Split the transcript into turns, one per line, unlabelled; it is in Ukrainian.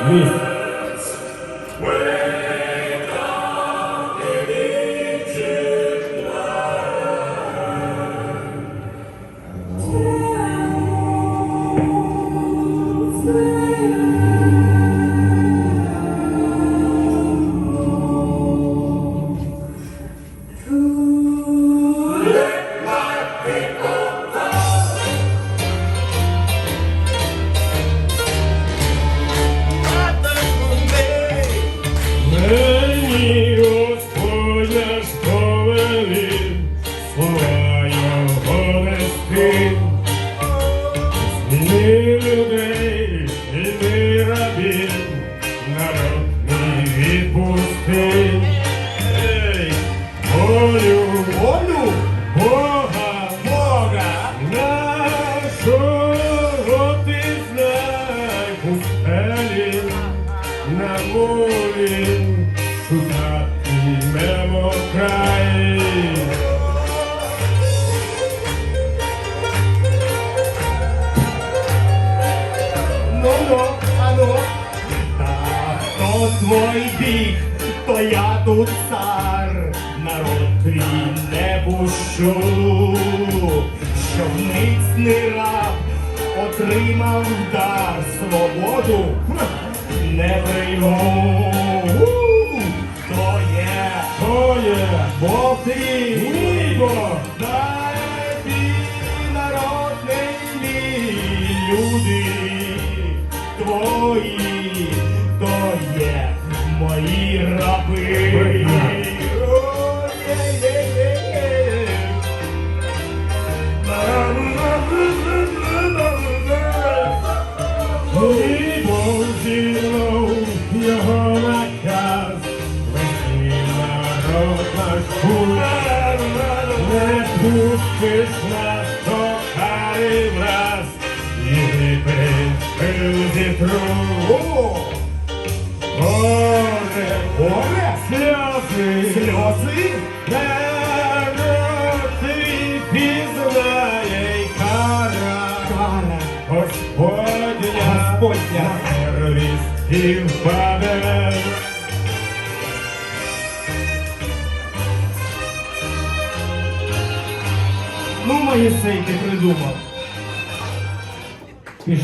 嗯。Нашого ти знай, пустелі, на волі шукатимемо край.
Ну, ну, ну. Та хто твой бік, то я тут цар, народ твій не пущу, що міцний раб отримав дар свободу, не прийму. То є,
То є
Бог твій,
Ніго,
дай мій народ мій, люди твої, то є мої раби.
Пустиш нас до кари враз, і випив зітру.
О,
Горе,
Горе?
сльози,
Сльози?
народ твій пізнає й кара.
Кара.
Господня,
Господня.
на первість і впаде.
Ну, Моїсей, ти придумав.